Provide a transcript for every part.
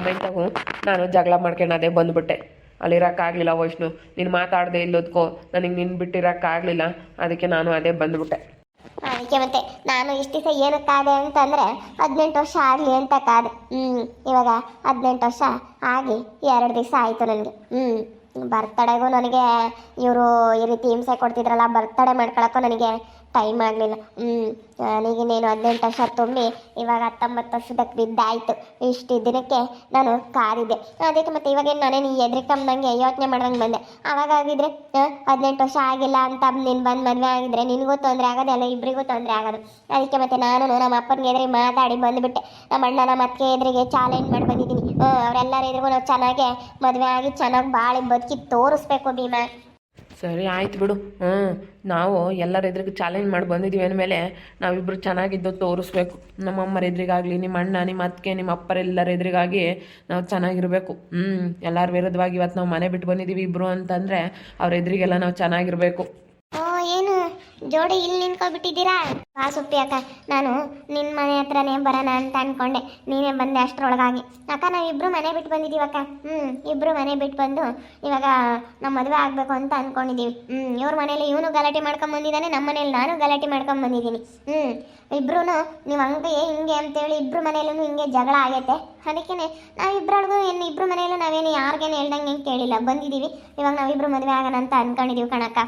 ಮೂಮೆಂಟಾಗೂ ನಾನು ಜಗಳ ಮಾಡ್ಕೊಂಡು ಅದೇ ಬಂದುಬಿಟ್ಟೆ. ಅಲ್ಲಿರೋಕ್ಕಾಗಲಿಲ್ಲ ವೈಷ್ಣು, ನೀನು ಮಾತಾಡದೆ ಇಲ್ಲೋದ್ಕೋ, ನನಗೆ ನಿನ್ನ ಬಿಟ್ಟಿರೋಕ್ಕಾಗಲಿಲ್ಲ, ಅದಕ್ಕೆ ನಾನು ಅದೇ ಬಂದುಬಿಟ್ಟೆ. ಅದಕ್ಕೆ ಮತ್ತೆ, ನಾನು ಇಷ್ಟು ದಿವಸ ಏನಕ್ಕೆ ಕಾದೆ ಅಂತಂದರೆ, ಹದಿನೆಂಟು ವರ್ಷ ಆಗಲಿ ಅಂತ ಕಾದೆ. ಹ್ಞೂ ಇವಾಗ ಹದಿನೆಂಟು ವರ್ಷ ಆಗಿ ಎರಡು ದಿವಸ ಆಯಿತು ನನಗೆ. ಹ್ಞೂ ಬರ್ತಡೆಗೂ ನನಗೆ ಇವರು ಈ ರೀತಿ ಹಿಂಸೆ ಕೊಡ್ತಿದ್ರಲ್ಲ, ಬರ್ತಡೆ ಮಾಡ್ಕೊಳಕ್ಕೂ ನನಗೆ ಟೈಮ್ ಆಗಲಿಲ್ಲ. ಹ್ಞೂ ನನಗಿನ್ನೇನು ಹದಿನೆಂಟು ವರ್ಷ ತುಂಬಿ, ಇವಾಗ ಹತ್ತೊಂಬತ್ತು ವರ್ಷದಕ್ಕೆ ಬಿದ್ದಾಯಿತು. ಇಷ್ಟು ದಿನಕ್ಕೆ ನಾನು ಕಾದಿದ್ದೆ ಅದಕ್ಕೆ ಮತ್ತೆ ಇವಾಗೇನು ನಾನೇನು ಎದ್ರಿಕಂಬಂಗೆ ಯೋಚನೆ ಮಾಡ್ದಂಗೆ ಬಂದೆ. ಆವಾಗ ಹದಿನೆಂಟು ವರ್ಷ ಆಗಿಲ್ಲ ಅಂತ ನೀನು ಬಂದು ಮದುವೆ ಆಗಿದ್ರೆ ನಿನಗೂ ತೊಂದರೆ ಆಗೋದು ಎಲ್ಲ ಇಬ್ಬರಿಗೂ ತೊಂದರೆ ಆಗೋದು. ಅದಕ್ಕೆ ಮತ್ತೆ ನಾನು ನಮ್ಮ ಅಪ್ಪನಿಗೆ ಎದುರಿಗೆ ಮಾತಾಡಿ ಬಂದುಬಿಟ್ಟೆ. ನಮ್ಮ ಅಣ್ಣ ನಮ್ಮ ಅತ್ತಿಗೆ ಎದುರಿಗೆ ಚಾಲೆಂಜ್ ಮಾಡಿ ಬಂದಿದ್ದೀನಿ. ಅವರೆಲ್ಲರ ಎದುರಿಗೂ ನಾವು ಚೆನ್ನಾಗೆ ಮದುವೆ ಆಗಿ ಚೆನ್ನಾಗಿ ಬಾಳಿ ಬದುಕಿ ತೋರಿಸ್ಬೇಕು ಭೀಮಾ. ಸರಿ, ಆಯ್ತು ಬಿಡು. ಹ್ಞೂ ನಾವು ಎಲ್ಲರ ಎದುರಿಗೆ ಚಾಲೆಂಜ್ ಮಾಡಿ ಬಂದಿದ್ದೀವಿ ಅಂದಮೇಲೆ ನಾವಿಬ್ಬರು ಚೆನ್ನಾಗಿದ್ದು ತೋರಿಸ್ಬೇಕು. ನಮ್ಮ ಅಮ್ಮರ ಎದುರಿಗಾಗಲಿ, ನಿಮ್ಮ ಅಣ್ಣ, ನಿಮ್ಮ ಅತ್ತಿಗೆ, ನಿಮ್ಮ ಅಪ್ಪರೆಲ್ಲರ ಎದುರಿಗಾಗಿ ನಾವು ಚೆನ್ನಾಗಿರಬೇಕು. ಹ್ಞೂ ಎಲ್ಲರ ವಿರುದ್ಧವಾಗಿ ಇವತ್ತು ನಾವು ಮನೆ ಬಿಟ್ಟು ಬಂದಿದ್ದೀವಿ ಇಬ್ಬರು ಅಂತಂದರೆ ಅವ್ರ ಎದುರಿಗೆಲ್ಲ ನಾವು ಚೆನ್ನಾಗಿರಬೇಕು. ಜೋಡಿ ಇಲ್ಲಿ ನಿಂತ್ಕೊಬಿಟ್ಟಿದ್ದೀರಾ ಬಾ ಸುಪ್ಪಿ ಅಕ್ಕ, ನಾನು ನಿನ್ನ ಮನೆ ಹತ್ರನೇ ಬರೋಣ ಅಂತ ಅನ್ಕೊಂಡೆ. ನೀನೇ ಬಂದೆ ಅಷ್ಟರೊಳಗಾಗಿ. ಅಕ್ಕ, ನಾವು ಇಬ್ರು ಮನೆ ಬಿಟ್ಟು ಬಂದಿದ್ದೀವಿ ಅಕ್ಕ. ಹ್ಞೂ ಇಬ್ಬರು ಮನೆ ಬಿಟ್ಟು ಬಂದು ಇವಾಗ ನಮ್ಮ ಮದುವೆ ಆಗಬೇಕು ಅಂತ ಅನ್ಕೊಂಡಿದ್ದೀವಿ. ಹ್ಞೂ ಇವ್ರ ಮನೇಲಿ ಇವನು ಗಲಾಟೆ ಮಾಡ್ಕೊಂಡ್ ಬಂದಿದ್ದಾನೆ ನಮ್ಮ ಮನೇಲಿ ನಾನು ಗಲಾಟೆ ಮಾಡ್ಕೊಂಬಂದಿದ್ದೀನಿ ಹ್ಞೂ ಇಬ್ರು ನೀವು ಹಂಗೆ ಹಿಂಗೆ ಅಂತೇಳಿ ಇಬ್ರು ಮನೇಲೂ ಹಿಂಗೆ ಜಗಳ ಆಗೈತೆ. ನಾವು ನಾವಿಬ್ರೊಳಗೂ ಏನು ಇಬ್ಬರು ಮನೆಯಲ್ಲೂ ನಾವೇನು ಯಾರಿಗೇನು ಹೇಳ್ದಂಗೆ ಕೇಳಿಲ್ಲ. ಬಂದಿದ್ದೀವಿ, ಇವಾಗ ನಾವಿಬ್ರು ಮದುವೆ ಆಗೋಣ ಅಂತ ಅನ್ಕೊಂಡಿದ್ದೀವಿ ಕಣಕ್ಕ.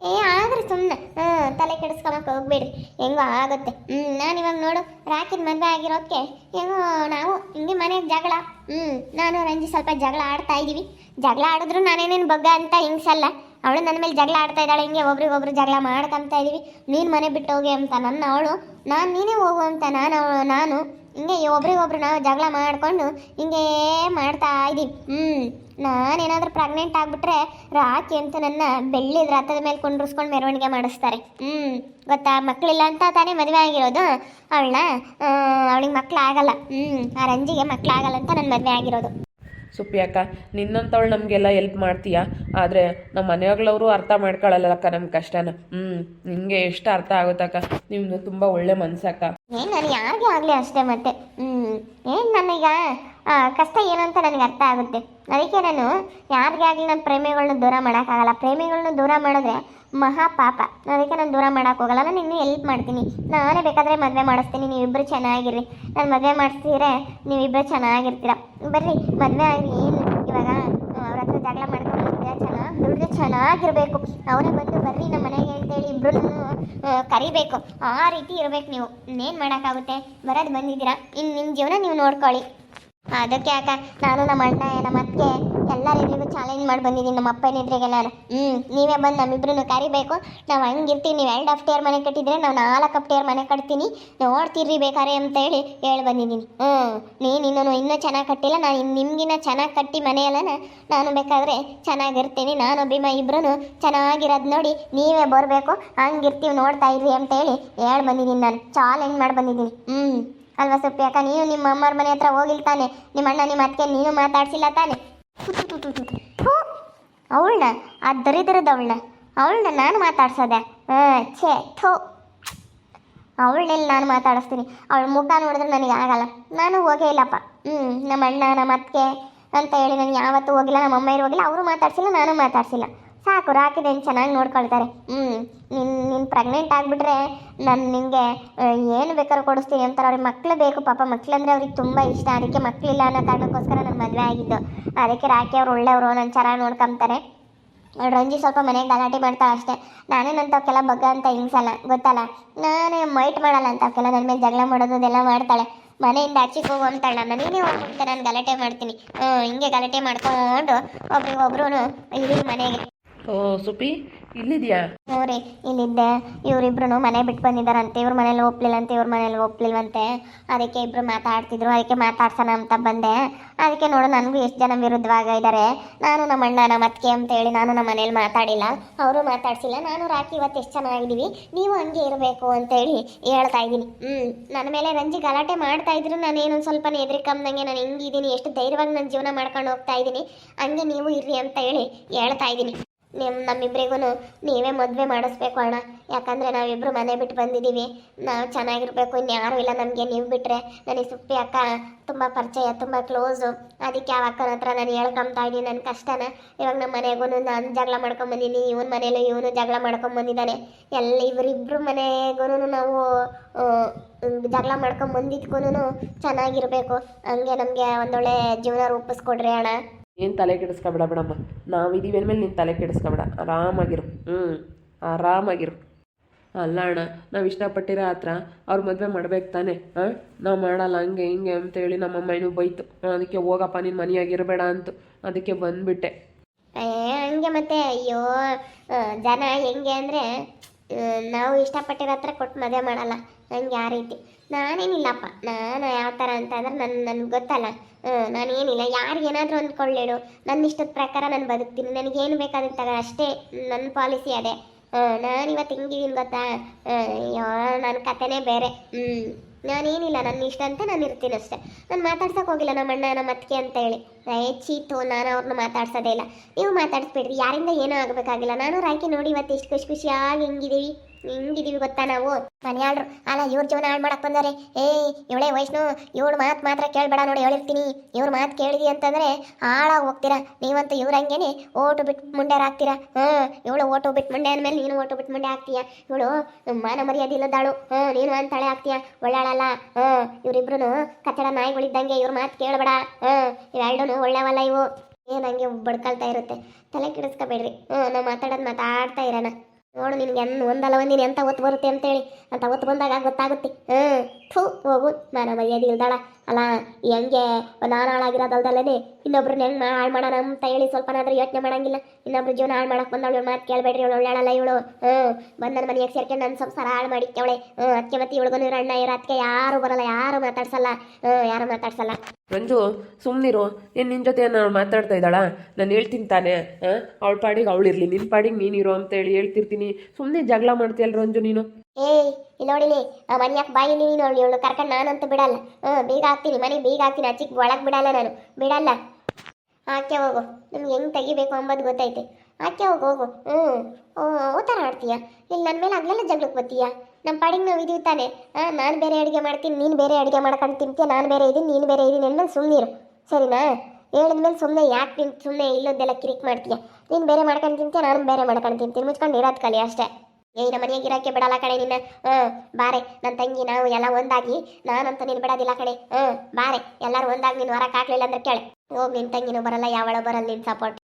ಏ ಆದ್ರೆ ಸುಮ್ಮನೆ ಹ್ಞೂ ತಲೆ ಕೆಡಿಸ್ಕೊಳಕ್ ಹೋಗ್ಬೇಡ್ರಿ ಹೆಂಗೋ ಆಗುತ್ತೆ. ಹ್ಞೂ ನಾನು ಇವಾಗ ನೋಡು, ರಾಕಿನ ಮದುವೆ ಆಗಿರೋದಕ್ಕೆ ಹೆಂಗೋ ನಾವು ಹಿಂಗೆ ಮನೆಗೆ ಜಗಳ. ಹ್ಞೂ ನಾನು ರಂಜಿ ಸ್ವಲ್ಪ ಜಗಳ ಆಡ್ತಾ ಇದ್ದೀವಿ ಜಗಳ ಆಡಿದ್ರು ನಾನೇನೇನು ಬಗ್ಗ ಅಂತ ಹಿಂಗ್ಸಲ್ಲ. ಅವಳು ನನ್ನ ಮೇಲೆ ಜಗಳ ಆಡ್ತಾ ಇದ್ದಾಳೆ, ಹಿಂಗೆ ಒಬ್ರಿಗೊಬ್ರು ಜಗಳ ಮಾಡ್ಕೊಂತ ಇದೀವಿ. ನೀನು ಮನೆ ಬಿಟ್ಟು ಹೋಗಿ ಅಂತ. ನನ್ನ ಅವಳು, ನಾನು ನೀನೇ ಹೋಗು ಅಂತ. ನಾನು ನಾನು ಹಿಂಗೆ ಒಬ್ರಿಗೊಬ್ರು ನಾವು ಜಗಳ ಮಾಡಿಕೊಂಡು ಹಿಂಗೇ ಮಾಡ್ತಾ ಇದ್ದೀವಿ ಹ್ಞೂ ನಾನೇನಾದರೂ ಪ್ರೆಗ್ನೆಂಟ್ ಆಗಿಬಿಟ್ರೆ ರಾಕಿ ಅಂತ ನನ್ನ ಬೆಳ್ಳಿದ ರಥದ ಮೇಲೆ ಕುಂಡ್ರಿಸ್ಕೊಂಡು ಮೆರವಣಿಗೆ ಮಾಡಿಸ್ತಾರೆ. ಹ್ಞೂ ಗೊತ್ತಾ? ಮಕ್ಕಳಿಲ್ಲ ಅಂತ ತಾನೇ ಮದುವೆ ಆಗಿರೋದು. ಅವಳನ್ನ ಅವಳಿಗೆ ಮಕ್ಳು ಆಗಲ್ಲ ಹ್ಞೂ ಆ ರಂಜಿಗೆ ಮಕ್ಕಳಾಗಲ್ಲ ಅಂತ ನನ್ನ ಮದುವೆ ಆಗಿರೋದು. ಸುಪ್ಪಿ ಅಕ್ಕ ನಿನ್ನಂಥವಳು ನಮಗೆಲ್ಲ ಎಲ್ಪ್ ಮಾಡ್ತೀಯ? ಆದರೆ ನಮ್ಮ ಮನೆಯಗಳವರು ಅರ್ಥ ಮಾಡ್ಕೊಳ್ಳಲ್ಲಕ್ಕ ನಮ್ಮ ಕಷ್ಟನ. ಹ್ಮ್ ನಿಮಗೆ ಎಷ್ಟು ಅರ್ಥ ಆಗುತ್ತಕ್ಕ? ನಿಮ್ಮದು ತುಂಬ ಒಳ್ಳೆ ಮನ್ಸಕ್ಕ. ಏನು ಯಾರಿಗೇ ಆಗಲಿ ಅಷ್ಟೇ ಮತ್ತೆ. ಹ್ಞೂ ಏನು ನನಗ ಕಷ್ಟ ಏನು ಅಂತ ನನಗೆ ಅರ್ಥ ಆಗುತ್ತೆ. ಅದಕ್ಕೆ ನಾನು ಯಾರಿಗಾಗಲಿ ನನ್ನ ಪ್ರೇಮಿಗಳನ್ನ ದೂರ ಮಾಡೋಕ್ಕಾಗಲ್ಲ. ಪ್ರೇಮಿಗಳನ್ನ ದೂರ ಮಾಡಿದ್ರೆ ಮಹಾ ಪಾಪ ಅದಕ್ಕೆ ನಾನು ದೂರ ಮಾಡೋಕೆ ಹೋಗಲ್ಲ. ನಾನು ಇನ್ನೂ ಎಲ್ಪ್ ಮಾಡ್ತೀನಿ. ನಾನೇ ಬೇಕಾದರೆ ಮದುವೆ ಮಾಡಿಸ್ತೀನಿ. ನೀವಿಬ್ಬರು ಚೆನ್ನಾಗಿರ್ರಿ. ನಾನು ಮದುವೆ ಮಾಡಿಸ್ತೀರೆ ನೀವಿಬ್ಬರು ಚೆನ್ನಾಗಿರ್ತೀರ. ಬರ್ರಿ, ಮದುವೆ ಆಗಿ ಏನು ಇವಾಗ? ಅವ್ರ ಹತ್ರ ಜಗಳ ದುಡ್ದು ಚೆನ್ನಾಗಿರ್ಬೇಕು. ಅವನೇ ಬಂದು ಬರ್ರಿ, ನಮ್ಮ ಮನೆಗೆ ಅಂತೇಳಿ ಇಬ್ರು ಕರಿಬೇಕು. ಆ ರೀತಿ ಇರ್ಬೇಕು ನೀವು. ಇನ್ನೇನು ಮಾಡೋಕ್ಕಾಗುತ್ತೆ? ಬರೋದು ಬಂದಿದ್ದೀರಾ? ಇನ್ನು ನಿಮ್ಮ ಜೀವನ ನೀವು ನೋಡ್ಕೊಳ್ಳಿ. ಅದಕ್ಕೆ ಅಕ್ಕ ನಾನು ನಮ್ಮ ಅಣ್ಣ, ನಮ್ಮ ಅತ್ತಿಗೆ ಎಲ್ಲರ ಚಾಲೆಂಜ್ ಮಾಡಿ ಬಂದಿದ್ದೀನಿ. ನಮ್ಮ ಅಪ್ಪನ ಎದುರಿಗೆ ನಾನು ಹ್ಞೂ ನೀವೇ ಬಂದು ನಮ್ಮಿಬ್ರನ್ನು ಕರಿಬೇಕು. ನಾವು ಹಂಗಿರ್ತೀವಿ ನೀವು ಎರಡು ಅಫ್ಟೇರ್ ಮನೆ ಕಟ್ಟಿದ್ರೆ ನಾವು ನಾಲ್ಕು ಅಫ್ಟೇರ್ ಮನೆ ಕಟ್ತೀನಿ. ನೋಡ್ತೀರಿ ಬೇಕಾರೆ ಅಂತ ಹೇಳಿ ಬಂದಿದ್ದೀನಿ. ಹ್ಞೂ ನೀನು ಇನ್ನೂ ಇನ್ನೂ ಚೆನ್ನಾಗಿ ಕಟ್ಟಿಲ್ಲ, ನಾನು ನಿಮ್ಗಿನ್ನ ಚೆನ್ನಾಗಿ ಕಟ್ಟಿ ಮನೆಯಲ್ಲನ ನಾನು ಬೇಕಾದರೆ ಚೆನ್ನಾಗಿರ್ತೀನಿ ನಾನು, ಭೀಮಾ ಇಬ್ಬರೂ ಚೆನ್ನಾಗಿರೋದು ನೋಡಿ ನೀವೇ ಬರಬೇಕು. ಹಂಗಿರ್ತೀವಿ ನೋಡ್ತಾ ಇರ್ರಿ ಅಂತ ಹೇಳಿ ಹೇಳಿ ಬಂದಿದ್ದೀನಿ ನಾನು. ಚಾಲೆಂಜ್ ಮಾಡಿ ಬಂದಿದ್ದೀನಿ. ಹ್ಞೂ ಅಲ್ವಾ ಸುಪ್ಪಿ ಅಕ್ಕ ನೀನು ನಿಮ್ಮ ಅಮ್ಮರ ಮನೆ ಹತ್ರ ಹೋಗಿಲ್ಲ ತಾನೆ. ನಿಮ್ಮ ಅಣ್ಣ ನಿಮ್ಮ ಅತ್ತಿಗೆ ನೀನು ಮಾತಾಡ್ಸಿಲ್ಲ ತಾನೆ. ಅವಳನ್ನ ಆ ದರಿದ್ರದ ಅವಳನ್ನ ಅವಳನ್ನ ನಾನು ಮಾತಾಡ್ಸೋದೆ. ಛೇ, ಥೋ. ಅವಳನ್ನೆಲ್ಲಿ ನಾನು ಮಾತಾಡಿಸ್ತೀನಿ. ಅವಳ ಮುಖ ನೋಡಿದ್ರೆ ನನಗೆ ಆಗಲ್ಲ. ನಾನು ಹೋಗೇ ಇಲ್ಲಪ್ಪ. ಹ್ಞೂ ನಮ್ಮ ಅಣ್ಣ, ನಮ್ಮ ಅತ್ತಿಗೆ ಅಂತ ಹೇಳಿ ನಾನು ಯಾವತ್ತೂ ಹೋಗಿಲ್ಲ, ನಮ್ಮ ಅಮ್ಮ ಹೋಗಿಲ್ಲ ಅವರು ಮಾತಾಡ್ಸಿಲ್ಲ, ನಾನು ಮಾತಾಡ್ಸಿಲ್ಲ. ಸಾಕು ರಾಕಿದೇನು ಚೆನ್ನಾಗಿ ನೋಡ್ಕೊಳ್ತಾರೆ. ಹ್ಞೂ ನಿನ್ನ ನೀನು ಪ್ರೆಗ್ನೆಂಟ್ ಆಗಿಬಿಟ್ರೆ ನಾನು ನಿನಗೆ ಏನು ಬೇಕಾದ್ರೂ ಕೊಡಿಸ್ತೀನಿ ಅಂತಾರೆ. ಅವ್ರಿಗೆ ಮಕ್ಕಳು ಬೇಕು, ಪಾಪ ಮಕ್ಕಳಂದ್ರೆ ಅವ್ರಿಗೆ ತುಂಬ ಇಷ್ಟ. ಅದಕ್ಕೆ ಮಕ್ಕಳಿಲ್ಲ ಅನ್ನೋ ಕಾರಣಕ್ಕೋಸ್ಕರ ನಾನು ಮದುವೆ ಆಗಿದ್ದು. ಅದಕ್ಕೆ ರಾಕಿ ಅವ್ರು ಒಳ್ಳೆಯವರು, ನಾನು ಚೆನ್ನಾಗಿ ನೋಡ್ಕೊಂತಾರೆ ರಂಜಿ ಸ್ವಲ್ಪ ಮನೆಗೆ ಗಲಾಟೆ ಮಾಡ್ತಾಳೆ ಅಷ್ಟೇ. ನಾನೇನಂತವಕ್ಕೆಲ್ಲ ಬಗ್ಗ ಅಂತ ಹಿಂಗ್ಸಲ್ಲ ಗೊತ್ತಲ್ಲ? ನಾನೇ ಮೈಟ್ ಮಾಡಲ್ಲ ಅಂತವಕ್ಕೆಲ್ಲ ನನ್ನ ಮೇಲೆ ಜಗಳ ಮಾಡೋದು, ಅದೆಲ್ಲ ಮಾಡ್ತಾಳೆ. ಮನೆಯಿಂದ ಆಚೆಗೆ ಹೋಗು ಅಂತಾಳೆ. ನಾನು ನೀನೇ ಹೋಗು ಅಂತ ನಾನು ಗಲಾಟೆ ಮಾಡ್ತೀನಿ. ಹಿಂಗೆ ಗಲಾಟೆ ಮಾಡ್ಕೊಂಡು ಒಬ್ರಿಗೊಬ್ರು ಇಲ್ಲಿ ಮನೆಗೆ. ಓ, ಸುಪಿ, ಇಲ್ಲಿದ್ಯಾ? ಹ್ಞೂ ರೀ, ಇಲ್ಲಿದ್ದೆ. ಇವರಿಬ್ರು ಮನೆ ಬಿಟ್ಟು ಬಂದಿದ್ದಾರಂತೆ. ಇವ್ರ ಮನೇಲಿ ಒಪ್ಲಿಲ್ಲಂತೆ ಇವ್ರ ಮನೇಲಿ ಒಪ್ಲಿಲ್ವಂತೆ. ಅದಕ್ಕೆ ಇಬ್ರು ಮಾತಾಡ್ತಿದ್ರು. ಅದಕ್ಕೆ ಮಾತಾಡ್ಸೋಣ ಅಂತ ಬಂದೆ. ಅದಕ್ಕೆ ನೋಡು, ನನಗೂ ಎಷ್ಟು ಜನ ವಿರುದ್ಧವಾಗ ಇದ್ದಾರೆ ನಾನು ನಮ್ಮ ಅಣ್ಣ ನಮ್ಮ ಅತ್ತಿಗೆ ಅಂತ ಹೇಳಿ ನಾನು ನಮ್ಮ ಮನೇಲಿ ಮಾತಾಡಿಲ್ಲ. ಅವರು ಮಾತಾಡ್ಸಿಲ್ಲ. ನಾನು ರಾಕಿ, ಇವತ್ತು ಎಷ್ಟು ಚೆನ್ನಾಗಿದ್ದೀವಿ. ನೀವು ಹಂಗೆ ಇರಬೇಕು ಅಂತೇಳಿ ಹೇಳ್ತಾ ಇದ್ದೀನಿ. ಹ್ಞೂ ನನ್ನ ಮೇಲೆ ರಂಜಿ ಗಲಾಟೆ ಮಾಡ್ತಾ ಇದ್ರು. ನಾನೇನು ಸ್ವಲ್ಪ ಎದ್ರಿಕಂದಂಗೆ ನಾನು ಹೆಂಗಿದ್ದೀನಿ. ಎಷ್ಟು ಧೈರ್ಯವಾಗಿ ನನ್ನ ಜೀವನ ಮಾಡ್ಕೊಂಡು ಹೋಗ್ತಾ ಇದ್ದೀನಿ. ಹಂಗೆ ನೀವು ಇರ್ರಿ ಅಂತ ಹೇಳಿ ಹೇಳ್ತಾ ಇದ್ದೀನಿ. ನಿಮ್ಮ ನಮ್ಮಿಬ್ರಿಗೂ ನೀವೇ ಮದುವೆ ಮಾಡಿಸ್ಬೇಕು ಅಣ್ಣ. ಯಾಕಂದರೆ ನಾವಿಬ್ಬರು ಮನೆ ಬಿಟ್ಟು ಬಂದಿದ್ದೀವಿ ನಾವು ಚೆನ್ನಾಗಿರ್ಬೇಕು. ಇನ್ಯಾರೂ ಇಲ್ಲ ನಮಗೆ. ನೀವು ಬಿಟ್ಟರೆ ನನಗೆ ಸುಪ್ಪಿ ಅಕ್ಕ ತುಂಬ ಪರಿಚಯ, ತುಂಬ ಕ್ಲೋಸು ಅದಕ್ಕೆ ಯಾವ ಅಕ್ಕನ ಹತ್ರ ನಾನು ಹೇಳ್ಕೊಂತಾ ಇದ್ದೀನಿ. ನನ್ನ ಕಷ್ಟನ. ಇವಾಗ ನಮ್ಮ ಮನೆಗೂ ನಾನು ಜಗಳ ಮಾಡ್ಕೊಂಬಂದಿನಿ ಇವನ ಮನೇಲೂ ಇವನು ಜಗಳ ಮಾಡ್ಕೊಂಬಂದಿದ್ದಾನೆ ಎಲ್ಲ ಇವರಿಬ್ಬರು ಮನೆಗೂ ನಾವು ಜಗಳ ಮಾಡ್ಕೊಂಬಂದಿದ್ಕೂ ಚೆನ್ನಾಗಿರಬೇಕು. ಹಂಗೆ ನಮಗೆ ಒಂದೊಳ್ಳೆ ಜೀವನ ರೂಪಿಸ್ಕೊಡ್ರಿ ಅಣ್ಣ. ಏನು ತಲೆ ಕೆಡಿಸ್ಕೊಬೇಡ ಬಿಡಮ್ಮ. ನಾವು ಇದೀವಿ ಅಂದಮೇಲೆ ನೀನು ತಲೆ ಕೆಡಿಸ್ಕೊಬೇಡ ಆರಾಮಾಗಿರು. ಹ್ಞೂ ಆರಾಮಾಗಿರು. ಅಲ್ಲ ಅಣ್ಣ, ನಾವು ಇಷ್ಟಪಟ್ಟಿರೋ ಹತ್ರ ಅವ್ರ ಮದುವೆ ಮಾಡ್ಬೇಕು ತಾನೆ? ಹಾಂ? ನಾವು ಮಾಡಲ್ಲ, ಹಂಗೆ ಹಿಂಗೆ ಅಂತೇಳಿ ನಮ್ಮಮ್ಮ ಏನೂ ಬೈತು. ಅದಕ್ಕೆ ಹೋಗಪ್ಪ, ನೀನು ಮನೆಯಾಗಿರಬೇಡ ಅಂತು. ಅದಕ್ಕೆ ಬಂದುಬಿಟ್ಟೆ. ಹಂಗೆ ಮತ್ತೆ, ಅಯ್ಯೋ ಜನ ಹೆಂಗೆ ಅಂದರೆ ನಾವು ಇಷ್ಟಪಟ್ಟಿರೋ ಹತ್ರ ಕೊಟ್ಟು ಮದುವೆ ಮಾಡಲ್ಲ. ನನಗೆ ಯಾವ ರೀತಿ. ನಾನೇನಿಲ್ಲಪ್ಪ. ನಾನು ಯಾವ ಥರ ಅಂತಂದ್ರೆ ನನ್ನ ನನ್ಗೆ ಗೊತ್ತಲ್ಲ. ನಾನೇನಿಲ್ಲ. ಏನಾದರೂ ಅಂದ್ಕೊಳ್ಳೇಳು ನನ್ನ ಇಷ್ಟದ ಪ್ರಕಾರ ನಾನು ಬದುಕ್ತೀನಿ. ನನಗೇನು ಬೇಕಾದ್ರೆ ತಗ. ಅಷ್ಟೇ ನನ್ನ ಪಾಲಿಸಿ ಅದೇ. ನಾನು ಇವತ್ತು ಹೆಂಗಿದ್ದೀನಿ ಗೊತ್ತಾ? ಅಯ್ಯೋ ನನ್ನ ಕತೆನೇ ಬೇರೆ. ಹ್ಞೂ ನಾನೇನಿಲ್ಲ, ನನ್ನ ಇಷ್ಟ ಅಂತ ನಾನು ಇರ್ತೀನಿ ಅಷ್ಟೇ. ನಾನು ಮಾತಾಡ್ಸಕ್ಕೆ ಹೋಗಿಲ್ಲ ನಮ್ಮ ಅಣ್ಣ ನಮ್ಮ ಅತ್ತಿಗೆ ಅಂತ ಹೇಳಿ ಚೀತು ನಾನು ಅವ್ರನ್ನ ಮಾತಾಡ್ಸೋದೇ ಇಲ್ಲ. ನೀವು ಮಾತಾಡಿಸ್ಬಿಡ್ರಿ, ಯಾರಿಂದ ಏನೂ ಆಗಬೇಕಾಗಿಲ್ಲ. ನಾನು ರಾಕಿ ನೋಡಿ ಇವತ್ತು ಎಷ್ಟು ಖುಷಿ ಖುಷಿಯಾಗಿ ಹಿಂಗಿದೀವಿ. ಹಿಂಗಿದೀವಿ ಗೊತ್ತಾ ನಾವು? ಮನೆಯಾಳ್ರು, ಅಲ್ಲ, ಇವ್ರ ಜೀವನ ಹಾಳು ಮಾಡಕ್ ಬಂದಾರೆ ಏ ಇವಳೆ ವೈಷ್ಣು ಇವ್ರ ಮಾತು ಮಾತ್ರ ಕೇಳಬೇಡ ನೋಡಿ, ಹೇಳಿರ್ತೀನಿ. ಇವ್ರ ಮಾತು ಕೇಳಿದಿ ಅಂತಂದ್ರೆ ಹಾಳಾಗಿ ಹೋಗ್ತೀರಾ. ನೀವಂತ ಇವ್ರ ಹಂಗೇನೆ ಓಟು ಬಿಟ್ಟು ಮುಂಡೆ ಹಾಕ್ತೀರಾ? ಹಾಂ ಇವಳು ಓಟು ಬಿಟ್ಟು ಮುಂಡೆ ಅಂದಮೇಲೆ ನೀನು ಓಟು ಬಿಟ್ಟು ಮುಂಡೆ ಹಾಕ್ತೀಯ? ಇವಳು ಮಾನ ಮರ್ಯಾದೆ ಇಲ್ಲದಾಳು ಹಾಂ ನೀನು ಅಂತಾಳೆ ಹಾಕ್ತೀಯ? ಒಳ್ಳಾಳಲ್ಲ ಹಾಂ ಇವರಿಬ್ರು ಕಚ್ಚಡ ನಾಯಿಗಳಿದ್ದಂಗೆ ಇವ್ರ ಮಾತು ಕೇಳಬೇಡ. ಹಾಂ ಇವೆರಡೂ ಒಳ್ಳೆವಲ್ಲ ಇವು. ಏನು ಹಂಗೆ ಇರುತ್ತೆ. ತಲೆ ಕೆಡಿಸ್ಕೋಬೇಡ್ರಿ. ಹ್ಞೂ ನಾವು ಮಾತಾಡೋದು ಮಾತಾಡ್ತಾ ಇರೋಣ. ನೋಡು ನಿನಗೆ ಎನ್ ಒಂದಲ್ಲ ಒಂದಿನ ಎಂತ ಹೊತ್ತು ಬರುತ್ತೆ ಅಂತೇಳಿ. ಅಂತ ಒತ್ತು ಬಂದಾಗ ಗೊತ್ತಾಗುತ್ತೆ. ಹ್ಞೂ ಥೂ, ಹೋಗು. ನಾನು ಮರ್ಯಾದೆ ಇಲ್ದಾಳ. ಅಲ್ಲ, ಹೆಂಗೆ ನಾನು ಹಾಳಾಗಿರೋದಲ್ದಲ್ಲೇ ಇನ್ನೊಬ್ರನ್ನ ಹೆಂಗೆ ಹಾಳು ಮಾಡೋಣ ಅಂತ ಹೇಳಿ ಸ್ವಲ್ಪನಾದ್ರೂ ಯೋಚನೆ ಮಾಡಂಗಿಲ್ಲ. ಇನ್ನೊಬ್ರು ಜೀವನ ಹಾಳು ಮಾಡಕ್ಕೆ ಬಂದವಳು ಮಾತು ಕೇಳಬೇಡ್ರಿ ಇವಳು ಒಳ್ಳೆಳಲ್ಲ ಇವಳು. ಹ್ಞೂ ಬಂದು ನನ್ನ ಮನೆಗೆ ಸೇರ್ಕೊಂಡು ನನ್ನ ಸಂಸಾರ ಹಾಳು ಮಾಡಿಕ್ಕವಳೆ ಹ್ಞೂ ಅದಕ್ಕೆ ಮತ್ತೆ ಇವಳಿಗೂ ಇವ್ರ ಅಣ್ಣ ಇರೋ ಅದಕ್ಕೆ ಯಾರು ಬರಲ್ಲ, ಯಾರು ಮಾತಾಡ್ಸಲ್ಲ. ಹ್ಞೂ, ಯಾರು ಮಾತಾಡ್ಸಲ್ಲ. ಮಂಜು ಸುಮ್ಮನಿರು ಏನು ನಿನ್ನ ಜೊತೆ ನಾನು ಮಾತಾಡ್ತಾ ಇದ್ದಾಳ? ನಾನು ಹೇಳ್ತೀನಿ ತಾನೆ ಅವಳ ಪಾಡಿಗೆ ಅವಳಿರಲಿ ನಿನ್ನ ಪಾಡಿಗೆ ನೀನಿರು ಅಂತೇಳಿ ಹೇಳ್ತಿರ್ತೀನಿ. ಸುಮ್ಮನೆ ಜಗಳ ಮಾಡ್ತೀಯಲ್ಲ ರಂಜು ನೀನು? ಏಯ್ ಇಲ್ಲಿ ನೋಡಿಲಿ ಮನ್ಯಾಕ ಬಾಯಿ ನೀನು ಇವಳು ಕರ್ಕೊಂಡು ನಾನಂತೂ ಬಿಡಲ್ಲ. ಹ್ಞೂ ಬೀಗ ಹಾಕ್ತೀನಿ ಮನೆಗೆ ಬೀಗ ಹಾಕ್ತೀನಿ ಅಜ್ಜಿಗೆ ಒಳಗೆ ಬಿಡಲ್ಲ ನಾನು. ಬಿಡಲ್ಲ. ಆಕೆ ಹೋಗು, ನಿಮ್ಗೆ ಹೆಂಗೆ ತೆಗಿಬೇಕು ಅಂಬೋದು ಗೊತ್ತೈತೆ. ಆಕೆ ಹೋಗು ಹೋಗು. ಹ್ಞೂ ಓ ಓ ಥರ ಆಡ್ತೀಯ? ಇಲ್ಲಿ ನನ್ನ ಮೇಲೆ ಆಗಲೆಲ್ಲ ಜಗಳಕ್ಕೆ ಬರ್ತೀಯ ನಮ್ಮ ಪಾಡಿಗೆ ನಾವು ಇದೀವಿ ತಾನೆ. ಹಾಂ, ನಾನು ಬೇರೆ ಅಡುಗೆ ಮಾಡ್ತೀನಿ, ನೀನು ಬೇರೆ ಅಡುಗೆ ಮಾಡ್ಕೊಂಡು ತಿಂತೀಯ? ನಾನು ಬೇರೆ ಇದೀನಿ, ನೀನು ಬೇರೆ ಇದ್ದೀನಿ ಅಂದ್ಮೇಲೆ ಸುಮ್ಮನಿರು ಸರಿನಾ? ಹೇಳಿದ್ಮೇಲೆ ಸುಮ್ಮನೆ ಯಾಕೆ ತಿಂತ ಸುಮ್ಮನೆ ಇಲ್ಲದೆಲ್ಲ ಕಿರಿಕ್ ಮಾಡ್ತೀಯ? ನೀನು ಬೇರೆ ಮಾಡ್ಕೊಂಡು ತಿಂತೀಯ, ನಾನು ಬೇರೆ ಮಾಡ್ಕೊಂಡು ತಿಂತೀನಿ. ಮುಚ್ಕೊಂಡು ಇರೋದು ಕಲಿ ಅಷ್ಟೇ. ಏಯ್ ನಮ್ಮ ಮನೆಯಾಗ ಇರಕ್ಕೆ ಬಿಡಲ್ಲ ಕಡೆ ನಿನ್ನ. ಹ್ಞೂ ಬಾರೆ ನನ್ನ ತಂಗಿ ನಾವು ಎಲ್ಲ ಒಂದಾಗಿ, ನಾನಂತ ನೀನು ಬಿಡೋದಿಲ್ಲ ಕಡೆ ಹ್ಞೂ ಬಾರೆ, ಎಲ್ಲರೂ ಒಂದಾಗಿ ನೀನು ಹೊರಕ್ಕೆ ಹಾಕ್ಲಿಲ್ಲ ಅಂದ್ರೆ ಕೇಳೆ. ಹೋಗಿ ನಿನ್ನ ತಂಗಿನೂ ಬರಲ್ಲ, ಯಾವಳ ಬರಲ್ಲ, ನಿನ್ ಸಪೋರ್ಟ್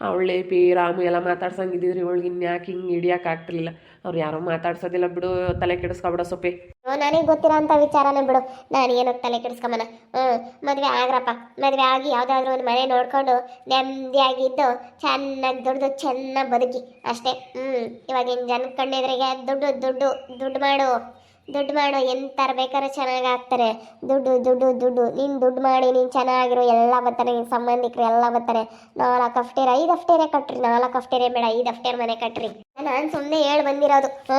ಅವಳೆ ಪಿ ರಾಮು ಎಲ್ಲ ಮಾತಾಡ್ಸಂಗಿದ್ದಿದ್ರು ಇವಳಿಗೆ ಇನ್ಯಾಕೆ ಹಿಂಗೆ ಹಿಡಿಯಕ್ಕೆ ಆಗ್ತಿರ್ಲಿಲ್ಲ. ಅವ್ರು ಯಾರೋ ಮಾತಾಡ್ಸೋದಿಲ್ಲ ಬಿಡು, ತಲೆ ಕೆಡಿಸ್ಕೊಬಿಡ ಸೊಪ್ಪೆ. ನನಗೆ ಗೊತ್ತಿರೋ ಅಂತ ವಿಚಾರನೇ ಬಿಡು. ನಾನು ಏನೋ ತಲೆ ಕೆಡಿಸ್ಕೊಂಬನ. ಹ್ಞೂ ಮದುವೆ ಆಗ್ರಪ್ಪ. ಮದುವೆ ಆಗಿ ಯಾವುದಾದ್ರೂ ಒಂದು ಮನೆ ನೋಡ್ಕೊಂಡು ನೆಮ್ಮದಿಯಾಗಿದ್ದು, ಚೆನ್ನಾಗಿ ದುಡ್ದು, ಚೆನ್ನಾಗಿ ಬದುಕಿ. ಅಷ್ಟೇ. ಹ್ಞೂ ಇವಾಗಿನ ಜನ ಕಣ್ಣೆದ್ರಿಗೆ ದುಡ್ಡು ದುಡ್ಡು ದುಡ್ಡು ಮಾಡು. ದುಡ್ಡು ಮಾಡು ಎಂತ ಬೇಕಾದ್ರೆ ಚೆನ್ನಾಗಿ ಆಗ್ತಾರೆ ದುಡ್ಡು ದುಡ್ಡು ದುಡ್ಡು. ನೀನು ದುಡ್ಡು ಮಾಡಿ, ನೀನು ಚೆನ್ನಾಗಿರೋ, ಎಲ್ಲ ಬರ್ತಾರೆ. ನಿನ್ನ ಸಂಬಂಧಿಕರು ಎಲ್ಲ ಬರ್ತಾರೆ. ನಾಲ್ಕು ಅಫ್ಟೇರ್ ಐದು ಅಫ್ಟೇರೇ ಕಟ್ರಿ, ನಾಲ್ಕು ಅಫ್ಟೇರೇ ಬೇಡ, ಐದು ಹಫ್ಟೇರ್ ಮನೆ ಕಟ್ರಿ. ನಾನು ಸುಮ್ಮನೆ ಹೇಳಿ ಬಂದಿರೋದು. ಹ್ಞೂ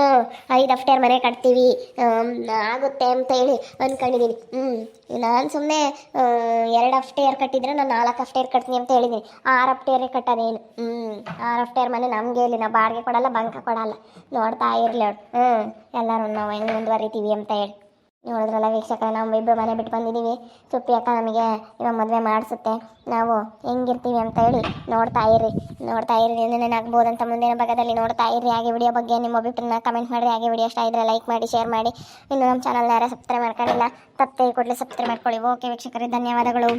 ಐದು ಅಫ್ಟೇರ್ ಮನೆ ಕಟ್ತೀವಿ ಆಗುತ್ತೆ ಅಂತ ಹೇಳಿ ಅಂದ್ಕೊಂಡಿದ್ದೀನಿ ಹ್ಞೂ ನಾನು ಸುಮ್ಮನೆ ಎರಡು ಅಫ್ಟೇರ್ ಕಟ್ಟಿದ್ರೆ ನಾನು ನಾಲ್ಕು ಅಫ್ಟೇರ್ ಕಟ್ತೀನಿ ಅಂತ ಹೇಳಿದ್ದೀನಿ ಆರು ಅಫ್ಟೇರೇ ಕಟ್ಟೋದೇನು? ಹ್ಞೂ ಆರು ಅಫ್ಟೇರ್ ಮನೆ ನಮಗೆ ಇಲ್ಲಿ ನಾವು ಬಾಡಿಗೆ ಕೊಡಲ್ಲ, ಬಂಕ ಕೊಡಲ್ಲ. ನೋಡ್ತಾ ಇರಲಿ ಅವ್ರು. ಹ್ಞೂ ಎಲ್ಲರೂ ನಾವು ಹೆಂಗೆ ಮುಂದುವರಿತೀವಿ ಅಂತ ಹೇಳಿ. ನೋಡಿದ್ರಲ್ಲ ವೀಕ್ಷಕರ, ನಾವು ಇಬ್ಬರು ಮನೆ ಬಿಟ್ಟು ಬಂದಿದ್ದೀವಿ ಸುಪ್ಪಿ ಅಕ್ಕ ನಮಗೆ ಇವಾಗ ಮದುವೆ ಮಾಡಿಸುತ್ತೆ. ನಾವು ಹೆಂಗಿರ್ತೀವಿ ಅಂತ ಹೇಳಿ ನೋಡ್ತಾ ಇರಿ ನೋಡ್ತಾ ಇರಿ ಏನೇನಾಗ್ಬೋದು ಅಂತ ಮುಂದಿನ ಭಾಗದಲ್ಲಿ ನೋಡ್ತಾ ಇರಿ ಹಾಗೆ ವಿಡಿಯೋ ಬಗ್ಗೆ ನಿಮ್ಮ ಅಭಿಪ್ರಾಯನ ಕಮೆಂಟ್ ಮಾಡಿರಿ. ಹಾಗೆ ವಿಡಿಯೋ ಇಷ್ಟ ಇದ್ರೆ ಲೈಕ್ ಮಾಡಿ ಶೇರ್ ಮಾಡಿ. ಇನ್ನು ನಮ್ಮ ಚಾನಲ್ನ ಯಾರು ಸಬ್ಸ್ಕ್ರೈಬ್ ಮಾಡ್ಕೊಂಡಿಲ್ಲ, ತಪ್ಪದೆ ಕೊಡಲಿ ಸಬ್ಸ್ಕ್ರೈಬ್ ಮಾಡ್ಕೊಳ್ಳಿ. ಓಕೆ ವೀಕ್ಷಕರೇ, ಧನ್ಯವಾದಗಳು.